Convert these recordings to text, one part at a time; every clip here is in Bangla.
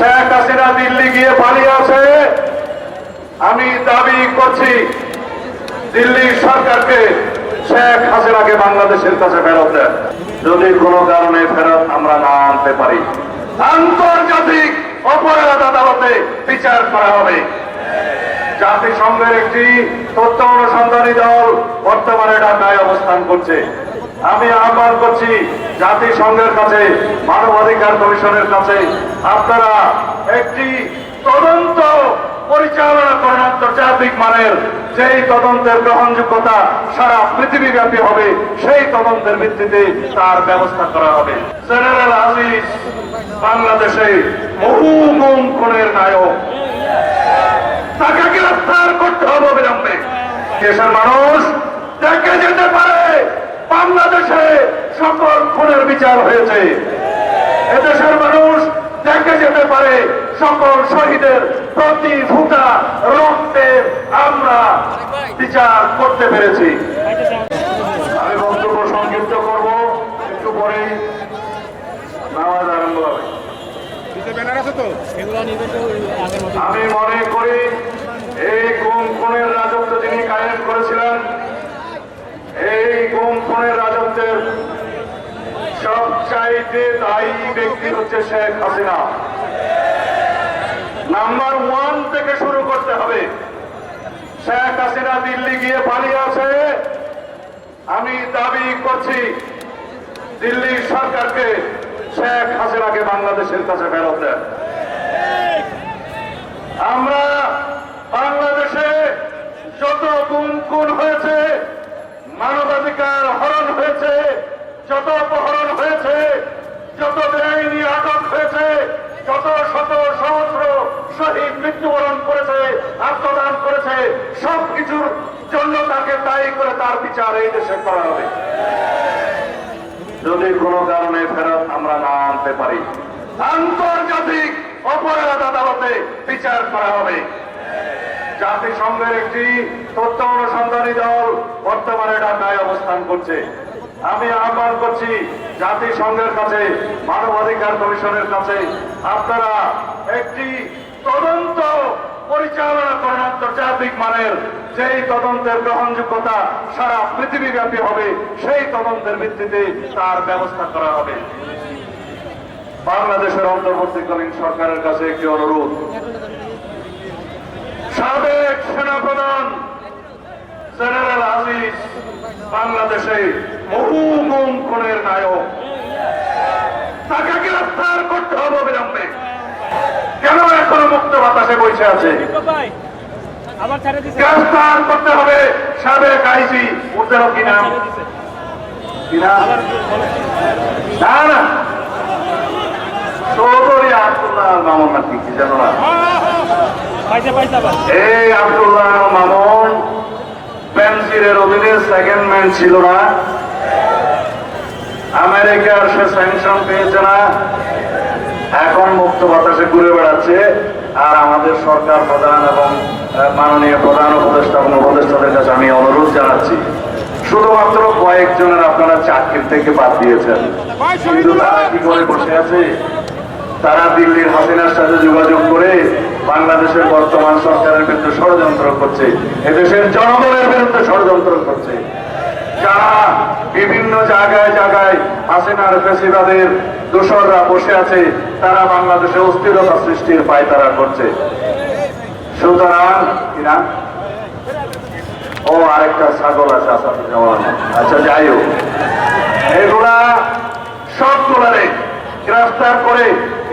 শেখ হাসিনা দিল্লি গিয়ে পালিয়ে আছে আমি দাবি করছি, দিল্লি সরকারকে শেখ হাসিনাকে বাংলাদেশের কাছে ফেরত দেন। যদি কোনো কারণে ফেরত আমরা না আনতে পারি, আন্তর্জাতিক অপরাধ আদালতে বিচার করা হবে। জাতিসংঘের একটি তথ্য অনুসন্ধানী দল বর্তমানে ঢাকায় অবস্থান করছে। আমি আহ্বান করছি জাতিসংঘের কাছে, মানবাধিকার কমিশনের কাছে, আপনারা একটি তদন্ত পরিচালনা করেন আন্তর্জাতিক মানের। যেই তদন্তের গ্রহণযোগ্যতা সারা পৃথিবীব্যাপী হবে, সেই তদন্তের ভিত্তিতে তার ব্যবস্থা করা হবে। জেনারেল আজিজ, বাংলাদেশে বহু গুম খুনের নায়ক। তাকে গ্রেফতার করতে হবে অবিলম্বে। দেশের মানুষ দেখে যেতে পারে। বাংলাদেশে সকল খুনের বিচার হয়েছে। এদেশের মানুষ দেখে যেতে পারে সকল শহীদের প্রতি ফুটা রক্তের আমরা বিচার করতে পেরেছি। আমি বক্তব্য সংক্ষিপ্ত করব একটু পরেই নামাজ আরম্ভ হবে। আমি মনে করি এই গুম খুনের রাজত্ব যিনি কায়েম করেছিলেন এই গুম খুনের রাজত্বের সবচাইতে দায়ী ব্যক্তি হচ্ছে শেখ হাসিনা। নাম্বার ওয়ান থেকে শুরু করতে হবে। শেখ হাসিনা দিল্লি গিয়ে পালিয়ে আছে। আমি দাবি করছি, দিল্লি সরকারকে শেখ হাসিনাকে বাংলাদেশের কাছে ফেরত দেন। আমরা বাংলাদেশে যত খুন হয়েছে, মানবাধিকার হরণ হয়েছে যত অপহরণ হয়েছে, যত বেআইনি আটক হয়েছে, যত শত সহস্র শহীদ মৃত্যুবরণ করেছে, আত্মদান করেছে সব কিছুর জন্য তাকে দায়ী করে তার বিচার এই দেশে করা হবে। যদি কোনো কারণে ফেরত আমরা না আনতে পারি, আন্তর্জাতিক অপরাধ আদালতে বিচার করা হবে। জাতিসংঘের একটি তথ্য অনুসন্ধানী দল বর্তমানে ঢাকায় অবস্থান করছে। আমি আহ্বান করছি জাতিসংঘের কাছে, মানবাধিকার কমিশনের কাছে, আপনারা একটি তদন্ত পরিচালনা করেন আন্তর্জাতিক মানের। যেই তদন্তের গ্রহণযোগ্যতা সারা পৃথিবীব্যাপী হবে, সেই তদন্তের ভিত্তিতে তার ব্যবস্থা করা হবে। বাংলাদেশের অন্তর্বর্তীকালীন সরকারের কাছে একটি অনুরোধ। সাবেক সেনাপ্রধান জেনারেল আজিজ বাংলাদেশে বহু গুম খুনের নায়ক। তাকে গ্রেফতার করতে হবে অবিলম্বে। কেন এখনও মুক্ত বাতাসে বসে আছে? গ্রেফতার করতে হবে সাবেক আইজি ওদের কি নাম? ছেড়ে দিছে কি নাম আবার বলো। না না। চৌধুরী আব্দুল্লাহ মামুন নাকি কি জানো না? পাইছে পাইছে আবার। এই আব্দুল্লাহ মামুন পেন্সিলের অধীনে সেকেন্ড ম্যান ছিল না। আমেরিকার সে স্যাংশন পেয়েছে না। এখন মুক্ত বাতাসে ঘুরে বেড়াচ্ছে। আর আমাদের সরকার প্রধান এবং মাননীয় প্রধান উপদেষ্টা এবং উপদেষ্টাদের কাছে আমি অনুরোধ জানাচ্ছি। শুধুমাত্র কয়েকজনের আপনারা চাকরির থেকে বাদ দিয়েছেন। কিন্তু তারা কি করে বসে আছে? তারা দিল্লির হাসিনার সাথে যোগাযোগ করে বাংলাদেশের বর্তমান সরকারের বিরুদ্ধে ষড়যন্ত্র করছে, এদেশের জনগণের বিরুদ্ধে ষড়যন্ত্র করছে। যারা বিভিন্ন জায়গায় জায়গায় হাসিনার ফেসিবাদের দোসররা বসে আছে, তারা বাংলাদেশে অস্থিরতা সৃষ্টির পায়তারা করছে। সুতরাং ও, আরেকটা ছাগল আছে আসাদুজ্জামান আচ্ছা যাই হোক। এগুলা সবগুলারে গ্রেফতার করে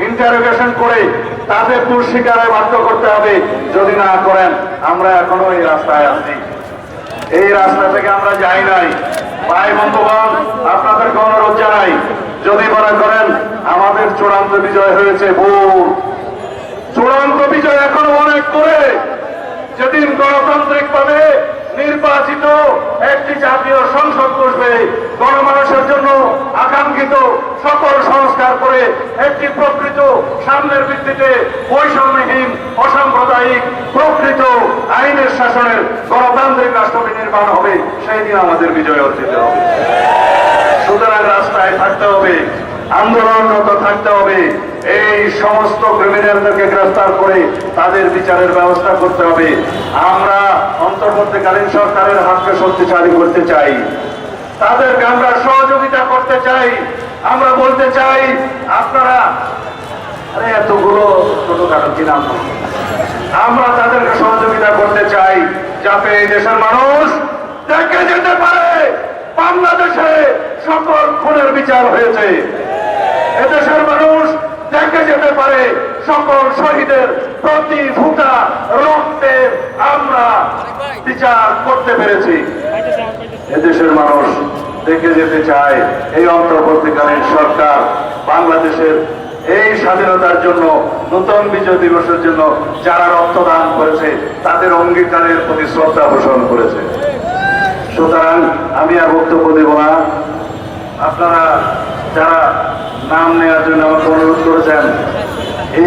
ইন্টারোগেশন করে তাদের দূর স্বীকারে বাধ্য করতে হবে। যদি না করেন, আমরা এখনও এই রাস্তায় আছি। এই রাস্তা থেকে আমরা যাই নাই। ভাই বন্ধুগণ, আপনাদেরকে অনুরোধ জানাই, যদি মনে করেন আমাদের চূড়ান্ত বিজয় হয়েছে, ভুল। চূড়ান্ত বিজয় এখনও অনেক করে যেদিন গণতান্ত্রিক ভাবে নির্বাচিত একটি জাতীয় সংসদ বসবে। গণমানুষের জন্য আকাঙ্ক্ষিত সকল সংস্কার করে একটি প্রকৃত সামনের ভিত্তিতে বৈষম্যহীন, অসাম্প্রদায়িক, প্রকৃত আইনের শাসনের গণতান্ত্রিক রাষ্ট্র নির্মাণ হবে। সেই দিন আমাদের বিজয় অর্জিত হবে। সুতরাং রাস্তায় থাকতে হবে। আন্দোলনরত থাকতে হবে। এই সমস্ত ক্রিমিনালদেরকে গ্রেফতার করে তাদের বিচারের ব্যবস্থা করতে হবে। আমরা অন্তর্বর্তীকালীন সরকারের হাতকে শক্তিশালী করতে চাই। তাদেরকে আমরা সহযোগিতা করতে চাই। আমরা বলতে চাই, আপনারা আরে এতগুলো ছোটখাটো কি নাম? আমরা তাদেরকে সহযোগিতা করতে চাই যাতে এই দেশের মানুষ দেখে যেতে পারে, বাংলাদেশে সকল খুনের বিচার হয়েছে। এদেশের মানুষ দেখে যেতে পারে সকল শহীদের প্রতি ফুটা রক্তের আমরা বিচার করতে পেরেছি। এদেশের মানুষ দেখে যেতে চায় এই অন্তর্বর্তীকালীন সরকার বাংলাদেশের এই স্বাধীনতার জন্য, নতুন বিজয় দিবসের জন্য যারা রক্তদান করেছে, তাদের অঙ্গীকারের প্রতি শ্রদ্ধা পোষণ করেছে। সুতরাং আমি আর বক্তব্য দেব না। আপনারা যারা নাম নেওয়ার জন্য আমাকে অনুরোধ করেছেন।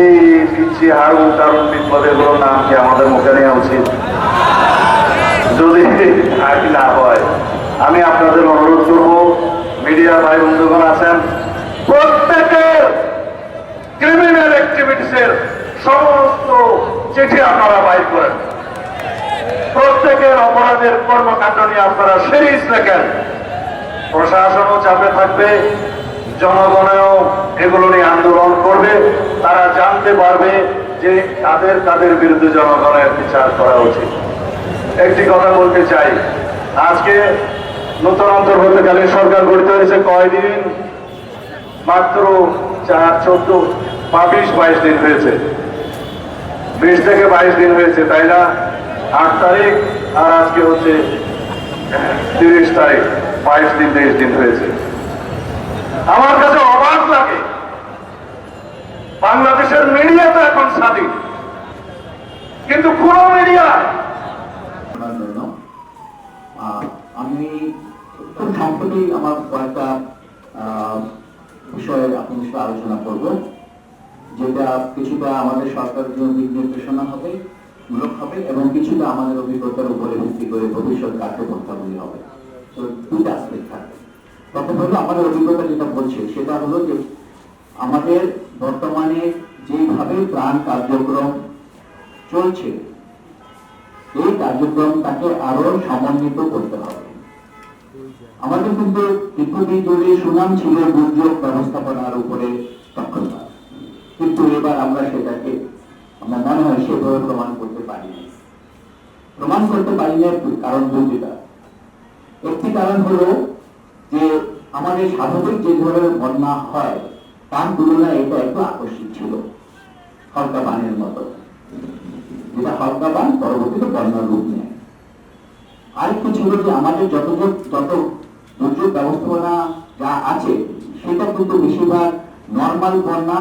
এই পিচ্ছি হারুন তারুণ বিপদেরগুলোর নাম কি আমাদের মুখে নেওয়া উচিত? যদি আগে না হয়, আমি আপনাদের অনুরোধ করব মিডিয়া ভাই বন্ধুগণ আছেন প্রত্যেকের ক্রিমিনাল অ্যাক্টিভিটিসের সমস্ত চিঠি আপনারা বাইর করেন। প্রত্যেকের অপরাধের কর্মকাণ্ড নিয়ে আপনারা সিরিজ লেখেন প্রশাসনও চাপে থাকবে জনগণেও এগুলো নিয়ে আন্দোলন করবে। তারা জানতে পারবে যে তাদের তাদের বিরুদ্ধে জনগণের বিচার করা উচিত। একটি কথা বলতে চাই। আজকে নতুন অন্তর্বর্তীকালীন সরকার গঠিত হয়েছে কয়দিন? মাত্র চার, চোদ্দ বা বিশ বাইশ দিন হয়েছে। বিশ থেকে বাইশ দিন হয়েছে, তাই না? আট তারিখ আর আজকে হচ্ছে তিরিশ তারিখ, বাইশ দিন, তেইশ দিন হয়েছে। আমার কাছে অবাক লাগে। বাংলাদেশের মিডিয়া তো এখন স্বাধীন। কিন্তু কোন মিডিয়া আমি সম্প্রতি আমার কয়েকটা বিষয়ে আপনাদের সাথে আলোচনা করব, যেটা কিছুটা আমাদের সরকারের জন্য দিক নির্দেশনা হবে, মূলক হবে, এবং কিছুটা আমাদের অভিজ্ঞতার উপরে ভিত্তি করে ভবিষ্যৎ কার্যকর্তাগুলি হবে। তো দুইটা আসপেক্ট থাকবে। প্রথম হলো আমাদের অভিজ্ঞতা যেটা বলছে, সেটা হলো যে আমাদের বর্তমানে যেভাবে প্রাণ কার্যক্রম চলছে, এই কার্যক্রমটাকে আরও সমন্বিত করতে হবে। আমাদের কিন্তু দীর্ঘদিন ধরে সুনাম ছিল দুর্যোগ ব্যবস্থাপনার উপরে দক্ষতা কিন্তু এবার আমরা সেটাকে, আমরা মনে হয় সেভাবে প্রমাণ করতে পারিনি। প্রমাণ করতে পারি না কারণ দুটিটা একটি কারণ হলো আমাদের স্বাভাবিক যে ধরনের বন্যা হয়, তার তুলনায় এটা একটু আকস্মিক ছিল, হালকা বানের মতো। যেটা হালকা বান, পরবর্তীতে বন্যার রূপ নেয়। আরেকটু ছিল যে আমাদের যত যত দুর্যোগ ব্যবস্থাপনা যা আছে, সেটা কিন্তু বেশিরভাগ নর্মাল বন্যা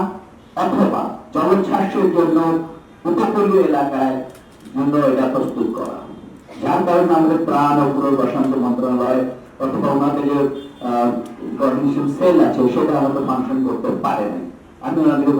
অথবা জলোচ্ছ্বাসের জন্য উপকূলীয় এলাকায় জন্য এটা প্রস্তুত করা। যার কারণে আমাদের প্রাণ ও পুনর্বাসন্ত মন্ত্রণালয় অথবা ওনাদের যে কোঅর্ডিনেশন সেল আছে সেটা হয়তো ফাংশন করতে পারে না আমি ওনাদের